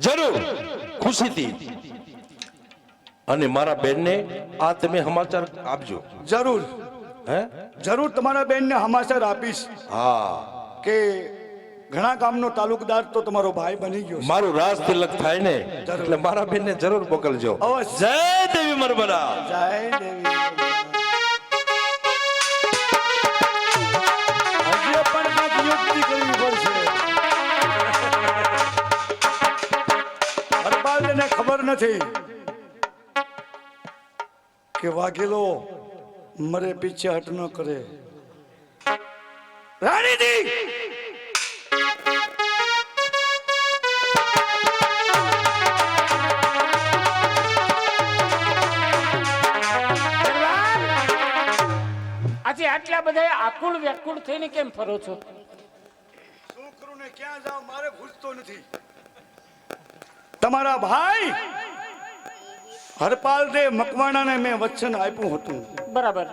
જરૂર. ખુશીથી. અને મારા બેનને આ તમે સમાચાર આપજો. જરૂર. હે? જરૂર તમારા બેનને સમાચાર આપીશ. હા. કે ઘણા ગામનો તાલુકદાર તો તમારો ભાઈ બની ગયો. મારું રાજ તિલક થાય ને એટલે મારા બેનને જરૂર મોકલજો. જય દેવી મરમરા જય દેવી. નથી કે વાઘેલો મરે પીછે હટ ન કરે. રાણીજી! આજે આટલા બધા આકુળ વ્યાકુળ થઈને કેમ ફરો છો? છોકરોને ક્યાં જાવ મારે ભૂલતો નથી. તમારા ભાઈ હરપાલ દે મકવાણાને મેં વચન આપ્યું હતું. બરાબર.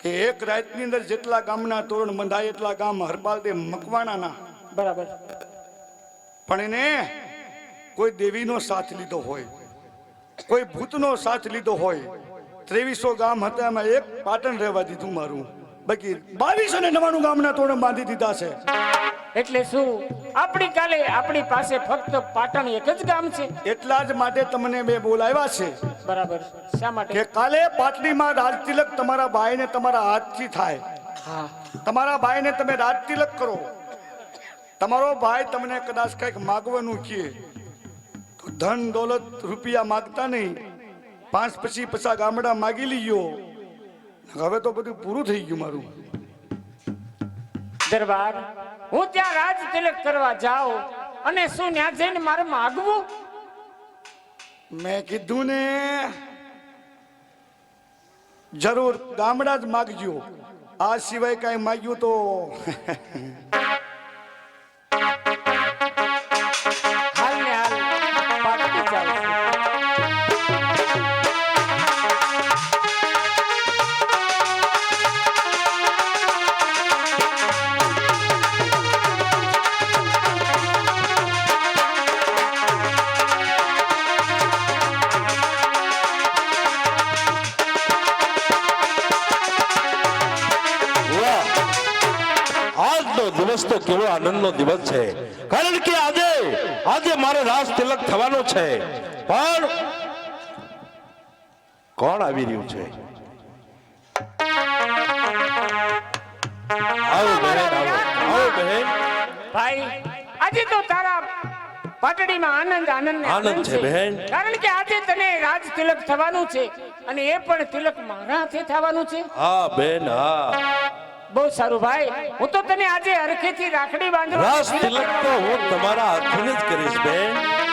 કે એક રાતની અંદર જેટલા ગામના તોરણ બંધાય એટલા ગામ હરપાલ દે મકવાણાના. બરાબર. પણ એને કોઈ દેવીનો સાથ લીધો હોય કોઈ ભૂતનો સાથ લીધો હોય ત્રેવીસો ગામ હતા એમાં એક પાટણ રહેવા દીધું મારું. બાકી બાવીસો ને નવાણું ગામના તોરણ બાંધી દીધા છે. એટલે શું? આપણી કાલે આપણી પાસે ફક્ત પાટણ એક જ ગામ છે. એટલા જ માટે તમને મેં બોલાવ્યા છે બરાબર. શા માટે? કે કાલે પાટલીમાં રાજ તિલક તમારા ભાઈને તમારા હાથથી થાય. હા. તમારા ભાઈને તમે રાજ તિલક કરો. તમારો ભાઈ તમને કદાચ કંઈક માગવાનું કહે. તો ધન દોલત રૂપિયા માગતા નહીં. પાંચ પછી પછા ગામડા માગી લીયો. હવે તો બધું પૂરું થઈ ગયું મારું. દરબાર, હું ત્યાં રાજ તિલક કરવા જાઉં અને શું ત્યાં જઈને મારે માગવું? મેં કીધું ને, જરૂર ગામડા જ માગજો. આ સિવાય કઈ માગ્યું તો. કેવો આનંદનો દિવસ છે. કારણ કે આજે આજે મારે રાસ તિલક થવાનો છે. પણ કોણ આવી રહ્યું છે? આવો બહેન આવો. બહેન. ભાઈ આજે તો તારા પાટડીમાં આનંદ આનંદ આનંદ છે, બહેન. કારણ કે આજે તને રાજ તિલક થવાનું છે અને એ પણ તિલક મારા હાથે થવાનું છે. હા બેન હા. બહુ સારું ભાઈ. હું તો તને આજે હરખેથી રાખડી બાંધવા રાસ તિલક તો હું તમારા હાથથી જ કરીશ, બેન.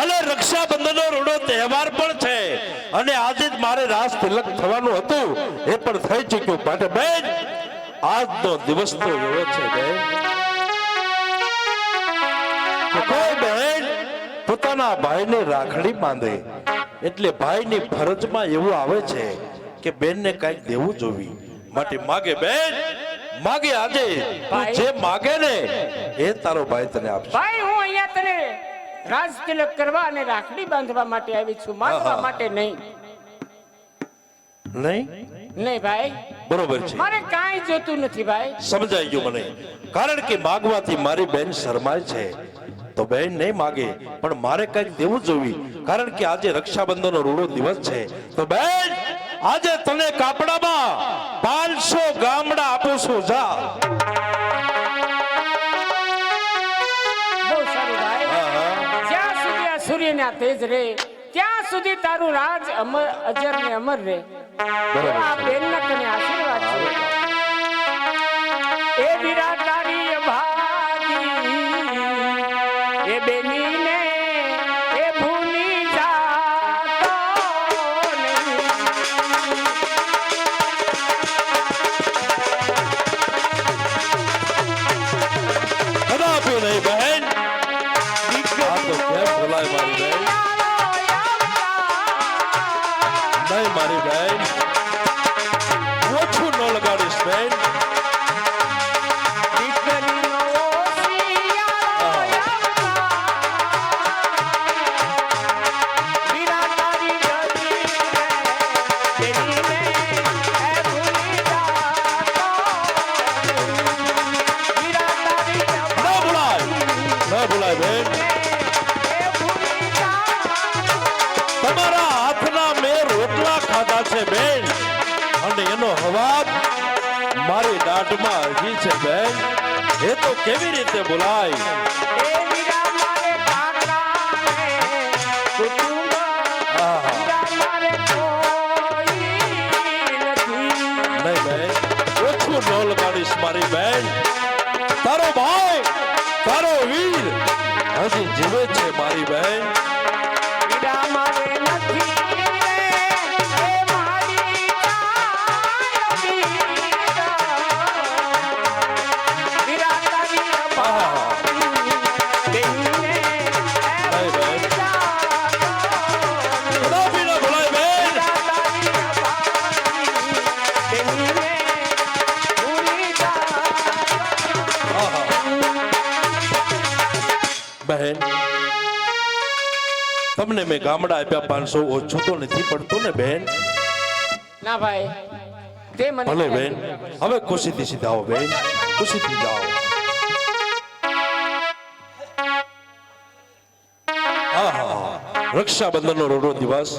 અને રક્ષાબંધનનો રૂડો તહેવાર પણ છે. અને આજે જ મારે રાસ તિલક થવાનું હતું. એ પણ થઈ ચૂક્યું. માટે બેન આજનો દિવસ તો એવો છે બેન કોઈ બહેન પોતાના ભાઈને રાખડી બાંધે. એટલે ભાઈની ફરજમાં એવું આવે છે કે બેનને કંઈક દેવું જોવી. માટે માગે બેન માગે આજે. તું જે માગે ને એ તારો ભાઈ તને આપશે. ભાઈ હું અહીંયા તને રાજ તિલક કરવા અને રાખડી બાંધવા માટે આવી છું. માનવા માટે નહીં. નહીં? નહીં ભાઈ. બરોબર છે. મારે કાંઈ જોતું નથી ભાઈ. સમજાઈ ગયું મને. કારણ કે માગવાથી મારી બેન શરમાય છે. તો બેન નહીં માગે પણ મારે કંઈક દેવું જોવી કારણ કે આજે રક્ષાબંધનનો રૂડો દિવસ છે. તો બેન આજે તને કાપડામાં પાંચસો ગામડા આપું છું. જા. આ સૂર્યના તેજ ત્યાં સુધી તારું રાજ અમર અજર ને અમર રે. આ બેન તને આશીર્વાદ છે. એ વિરાટ તારી ભાગી એ બેનીને એ ભૂલી જાતો નહીં. મારી બેન દાઢમાં હજી છે બેન. એ તો કેવી રીતે બોલાય? મેં ગામડા આપ્યા પાંચસો ઓછું તો નથી પડતું ને બેન? ના ભાઈ તે મને ભલે બેન હવે ખુશીથી સીધા આવો બેન ખુશીથી જાઓ. રક્ષાબંધન રક્ષાબંધનનો રોડો દિવસ.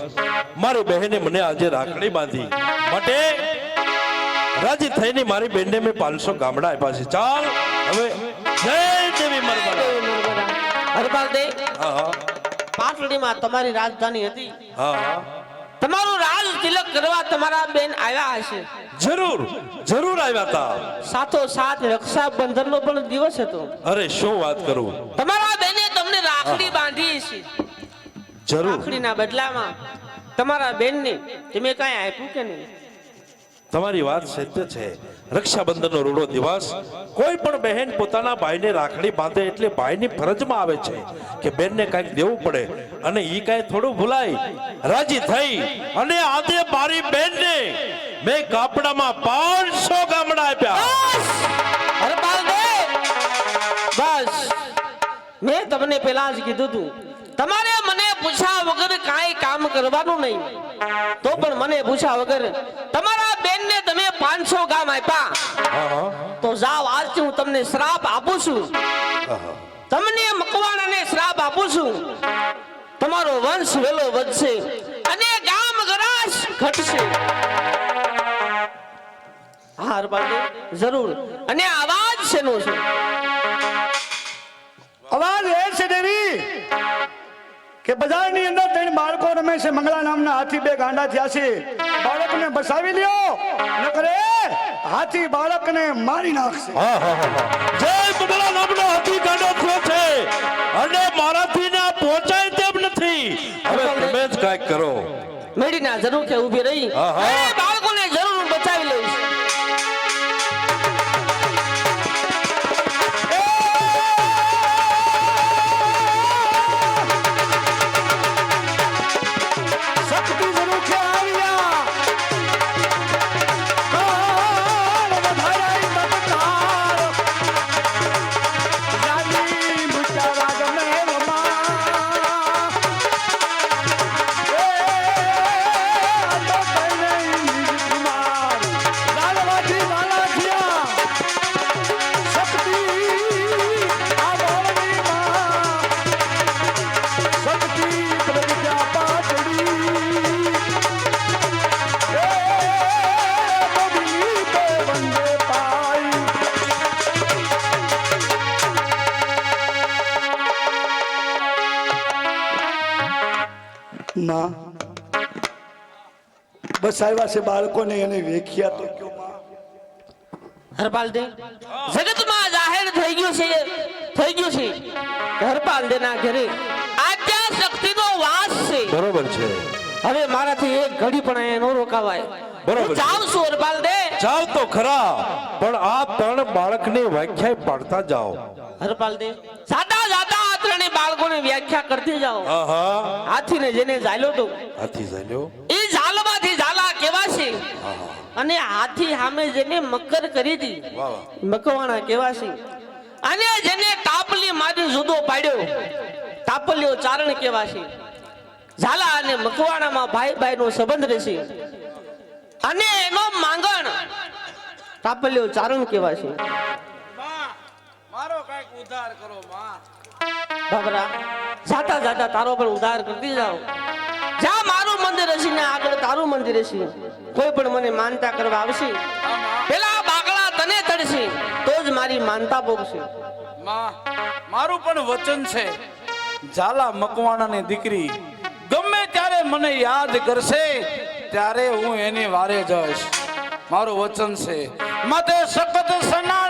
મારી બહેને મને આજે રાખડી બાંધી. માટે રાજી થઈને મારી બેનને મેં પાંચસો ગામડા આપ્યા છે. ચાલ હવે જય દેવી મરબા હરપાલ દે હા હા પાટડીમાં તમારી રાજધાની હતી. તમારું રાજ તિલક કરવા તમારા બેન આવ્યા હશે. જરૂર જરૂર આવ્યા હતા સાથો સાથ રક્ષાબંધનનો પણ દિવસ હતો. અરે શું વાત કરું? તમારા બેને તમને રાખડી બાંધી છે જરૂર. રાખડીના બદલામાં તમારા બેનને તમે કાંઈ આપ્યું કે નહીં? તમારી વાત સત્ય છે. રક્ષાબંધનનો રૂડો દિવસ કોઈ પણ બહેન પોતાના ભાઈને રાખડી બાંધે એટલે ભાઈની ફરજમાં આવે છે કે બેનને કાંઈક દેવું પડે અને એ કાંઈ થોડું ભૂલાય. રાજી થઈ અને આજે મારી બેનને મેં કાપડામાં પાંચસો ગામડા આપ્યા. બસ! મેં તમને પેલા જ કીધું તું. તમારે મને પૂછ્યા વગર કાંઈ કામ કરવાનું નહીં. તો પણ મને પૂછ્યા વગર તમારા બેનને પાંચસો ગામ આપ્યા. તો જાવ આજથી હું તમને શ્રાપ આપું છું. તમને મકવાણાને શ્રાપ આપું છું. તમારો વંશ વેલો વધશે. અને ગામ ગરાશ ઘટશે. હાર હરપાલજી, જરૂર. અને અવાજ શેનો છે? અવાજ એ છે દેવી કે બજારની અંદર ત્રણ બાળકો રમે છે મંગળા નામના હાથી બે ગાંડા થયા છે. બાળકને બસાવી લ્યો. નકરે હાથી બાળકને મારી નાખશે. જય બબલા નામનો હાથી ગાડો થયો છે. અને મારાથી ના પહોંચાય તેમ નથી. હવે તમે જ કાંઈક કરો. મેડીના જરૂર કે ઊભી રહી? માં બસ આવ્યા છે બાળકોને એને વેખ્યા તો કયો માં. હરપાલ દે જગતમાં જાહેર થઈ ગયું છે થઈ ગયું છે. હરપાલ દે ના ઘરે આદ્યા શક્તિનો વાસ છે. બરોબર છે. હવે મારાથી એક ઘડી પણ અહીંયા ન રોકાવાય. બરોબર જાવ છે. હરપાલ દે જાવ તો ખરા પણ આ ત્રણ બાળકની વ્યાખ્યા પાડતા જાઓ. હરપાલ દે સાદા જાતા આ બાળકોને વ્યાખ્યા કરતી જાઓ. હા હા હાથીને જેને ઝાલ્યો તો. હાથી ઝાલ્યો? એ ઝાલમાંથી ઝાલા કેવા છે અને હાથી સામે જેને મકર કરી હતી મકવાણા કેવા છે અને જેને તાપલી મારી જુદો પાડ્યો. તાપલીઓ ચારણ કેવા છે ઝાલા અને મકવાણામાં ભાઈ ભાઈ નો સંબંધ રહેશે. અને એનો માંગણ તાપલીઓ ચારણ કેવા છે મારો કંઈક ઉધાર કરો માં. બાબરા, જાતા જાતા તારો પણ ઉધાર કરતી જાઓ. જ્યાં મારું મંદિર હશે ને આગળ તારું મંદિર હશે. કોઈ પણ મને માનતા કરવા આવશે, પેલા બાકડા તને તડશે, તો જ મારી માનતા પોગશે માં, મારું પણ વચન છે, ઝાલા મકવાણાની દીકરી ગમે ત્યારે મને યાદ કરશે, ત્યારે હું એની વારે જઈશ. મારું વચન છે મતે સખત સના